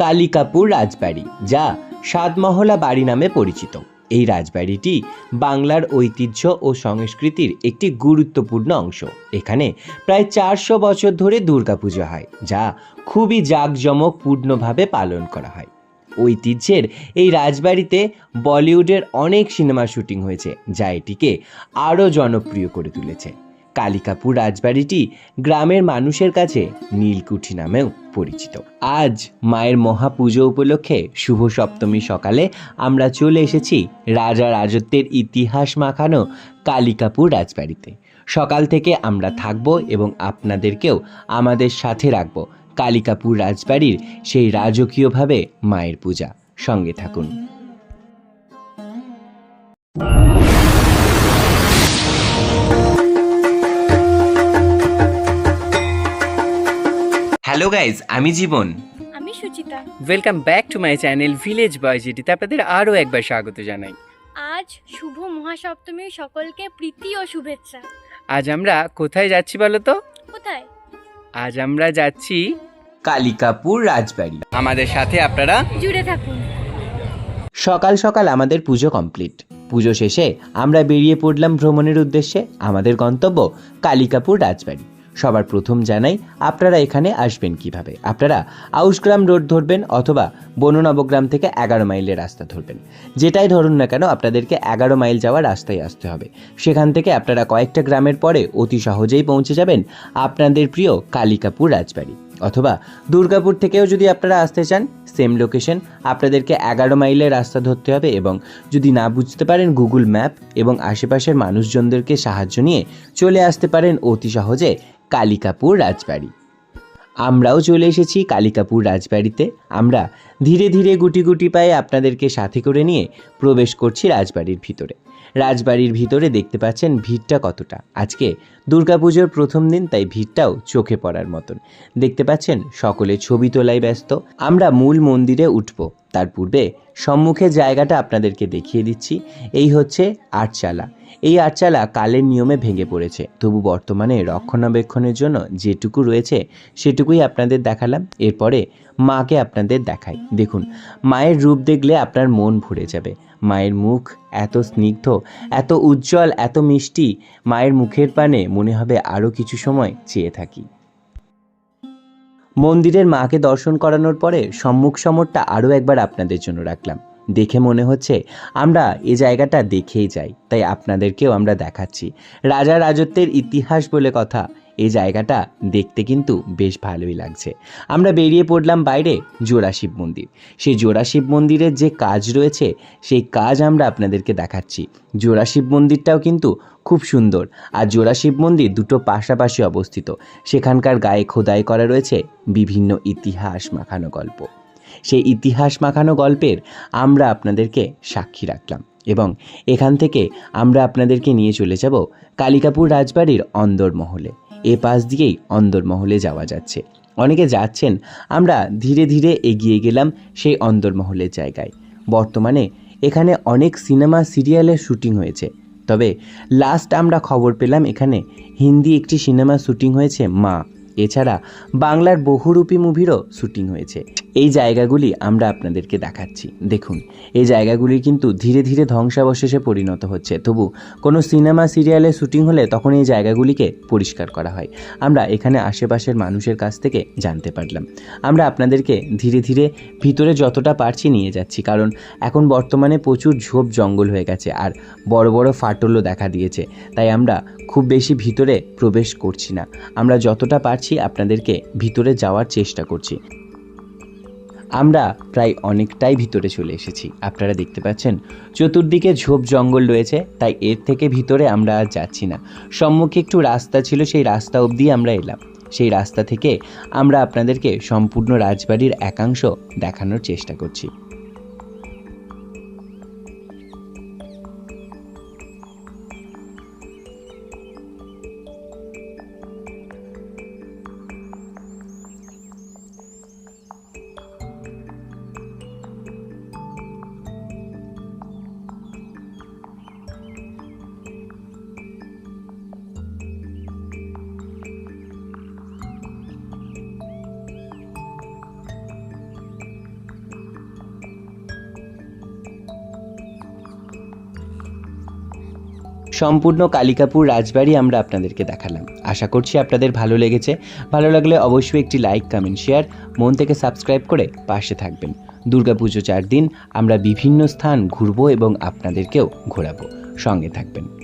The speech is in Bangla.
কালিকাপুর রাজবাড়ি, যা সাতমহলা বাড়ি নামে পরিচিত। এই রাজবাড়িটি বাংলার ঐতিহ্য ও সংস্কৃতির একটি গুরুত্বপূর্ণ অংশ। এখানে প্রায় চারশো বছর ধরে দুর্গাপুজো হয়, যা খুবই জাঁকজমকপূর্ণভাবে পালন করা হয়। ঐতিহ্যের এই রাজবাড়িতে বলিউডের অনেক সিনেমা শুটিং হয়েছে, যা এটিকে আরও জনপ্রিয় করে তুলেছে। কালিকাপুর রাজবাড়িটি গ্রামের মানুষের কাছে নীলকুঠি নামেও পরিচিত। আজ মায়ের মহাপুজো উপলক্ষে শুভ সপ্তমী সকালে আমরা চলে এসেছি রাজা রাজত্বের ইতিহাস মাখানো কালিকাপুর রাজবাড়িতে। সকাল থেকে আমরা থাকব এবং আপনাদেরকেও আমাদের সাথে রাখব কালিকাপুর রাজবাড়ির সেই রাজকীয়ভাবে মায়ের পূজা। সঙ্গে থাকুন। হ্যালো গাইজ আমি জীবন। আমি Suchita. Welcome back to my channel village boy জিটিতে আপনাদের আরও একবার স্বাগত জানাই। আজ শুভ মহাসপ্তমী সকলকে প্রীতি ও শুভেচ্ছা। আজ আমরা কোথায় যাচ্ছি বলো তো? কোথায়? আজ আমরা যাচ্ছি কালিকাপুর রাজবাড়ি। আমাদের সাথে আপনারা জুড়ে থাকুন। সকাল সকাল আমাদের পুজো কমপ্লিট পুজো শেষে আমরা বেরিয়ে পড়লাম ভ্রমণের উদ্দেশ্যে। আমাদের গন্তব্য কালিকাপুর রাজবাড়ি। সবার প্রথম জানাই, আপনারা এখানে আসবেন কীভাবে? আপনারা আউসগ্রাম রোড ধরবেন অথবা বননবগ্রাম থেকে এগারো মাইলের রাস্তা ধরবেন। যেটাই ধরুন না কেন, আপনাদেরকে এগারো মাইল যাওয়ার রাস্তায় আসতে হবে। সেখান থেকে আপনারা কয়েকটা গ্রামের পরে অতি সহজেই পৌঁছে যাবেন আপনাদের প্রিয় কালিকাপুর রাজবাড়ি। অথবা দুর্গাপুর থেকেও যদি আপনারা আসতে চান সেম লোকেশন আপনাদেরকে এগারো মাইলের রাস্তা ধরতে হবে এবং যদি না বুঝতে পারেন গুগল ম্যাপ এবং আশেপাশের মানুষজনদেরকে সাহায্য নিয়ে চলে আসতে পারেন অতি সহজে কালিকাপুর রাজবাড়ি। আমরাও চলে এসেছি কালিকাপুর রাজবাড়িতে। আমরা ধীরে ধীরে গুটি গুটি পায়ে আপনাদেরকে সাথে করে নিয়ে প্রবেশ করছি রাজবাড়ির ভিতরে। রাজবাড়ির ভিতরে দেখতে পাচ্ছেন ভিড়টা কতটা। আজকে দুর্গাপুজোর প্রথম দিন, তাই ভিড়টাও চোখে পড়ার মতন। দেখতে পাচ্ছেন সকলে ছবি তোলায় ব্যস্ত। আমরা মূল মন্দিরে উঠব। তার পূর্বে সম্মুখে জায়গাটা আপনাদেরকে দেখিয়ে দিচ্ছি। এই হচ্ছে আটচালা। এই আটচালা কালের নিয়মে ভেঙে পড়েছে। তবু বর্তমানে রক্ষণাবেক্ষণের জন্য যেটুকু রয়েছে, সেটুকুই আপনাদের দেখালাম। এরপরে মাকে আপনাদের দেখাই। দেখুন, মায়ের রূপ দেখলে আপনার মন ভরে যাবে। মায়ের মুখ এত স্নিগ্ধ, এত উজ্জ্বল, এত মিষ্টি, মায়ের মুখের পানে মনে হবে আরও কিছু সময় চেয়ে থাকি। মন্দিরের মাকে দর্শন করানোর পরে সম্মুখ সমরটা আরও একবার আপনাদের জন্য রাখলাম। দেখে মনে হচ্ছে আমরা এ জায়গাটা দেখেই যাই। তাই আপনাদেরকেও আমরা দেখাচ্ছি। রাজা রাজত্বের ইতিহাস বলে কথা এই জায়গাটা দেখতে কিন্তু বেশ ভালোই লাগছে। আমরা বেরিয়ে পড়লাম বাইরে জোড়া শিব মন্দির। সেই জোড়া শিব মন্দিরের যে কাজ রয়েছে, সেই কাজ আমরা আপনাদেরকে দেখাচ্ছি। জোড়া শিব মন্দিরটাও কিন্তু খুব সুন্দর। আর জোড়া শিব মন্দির দুটো পাশাপাশি অবস্থিত। সেখানকার গায়ে খোদাই করা রয়েছে বিভিন্ন ইতিহাস মাখানো গল্প। সেই ইতিহাস মাখানো গল্পের আমরা আপনাদেরকে সাক্ষী রাখলাম এবং এখান থেকে আমরা আপনাদেরকে নিয়ে চলে যাব কালিকাপুর রাজবাড়ির অন্দরমহলে। এ পাশ দিয়েই অন্দরমহলে যাওয়া যাচ্ছে। অনেকে যাচ্ছেন, আমরা ধীরে ধীরে এগিয়ে গেলাম সেই অন্দরমহলের জায়গায়। বর্তমানে এখানে অনেক সিনেমা সিরিয়ালের শুটিং হয়েছে। তবে লাস্ট আমরা খবর পেলাম এখানে হিন্দি একটি সিনেমা শুটিং হয়েছে মা এছাড়া বাংলার বহুরূপী মুভিরও শ্যুটিং হয়েছে। এই জায়গাগুলি আমরা আপনাদেরকে দেখাচ্ছি। দেখুন, এই জায়গাগুলি কিন্তু ধীরে ধীরে ধ্বংসাবশেষে পরিণত হচ্ছে। তবু কোনো সিনেমা, সিরিয়ালে শ্যুটিং হলে তখন এই জায়গাগুলিকে পরিষ্কার করা হয়। আমরা এখানে আশেপাশের মানুষের কাছ থেকে জানতে পারলাম। আমরা আপনাদেরকে ধীরে ধীরে ভিতরে যতটা পারছি নিয়ে যাচ্ছি, কারণ এখন বর্তমানে প্রচুর ঝোপ জঙ্গল হয়ে গেছে আর বড় বড় ফাটলও দেখা দিয়েছে। তাই আমরা খুব বেশি ভিতরে প্রবেশ করছি না। আমরা যতটা পারছি আপনাদেরকে ভিতরে যাওয়ার চেষ্টা করছি। আমরা প্রায় অনেকটাই ভিতরে চলে এসেছি। আপনারা দেখতে পাচ্ছেন, চতুর্দিকে ঝোপ জঙ্গল রয়েছে, তাই এর থেকে ভিতরে আমরা আর যাচ্ছি না। সম্মুখে একটু রাস্তা ছিল, সেই রাস্তা অবধি আমরা এলাম। সেই রাস্তা থেকে আমরা আপনাদেরকে সম্পূর্ণ রাজবাড়ির একাংশ দেখানোর চেষ্টা করছি। সম্পূর্ণ কালিকাপুর রাজবাড়ি আমরা আপনাদেরকে দেখালাম। আশা করছি আপনাদের ভালো লেগেছে। ভালো লাগলে অবশ্যই একটি লাইক, কমেন্ট, শেয়ার, মন থেকে সাবস্ক্রাইব করে পাশে থাকবেন। দুর্গাপুজো চার দিন আমরা বিভিন্ন স্থান ঘুরবো এবং আপনাদেরকেও ঘোরাবো। সঙ্গে থাকবেন।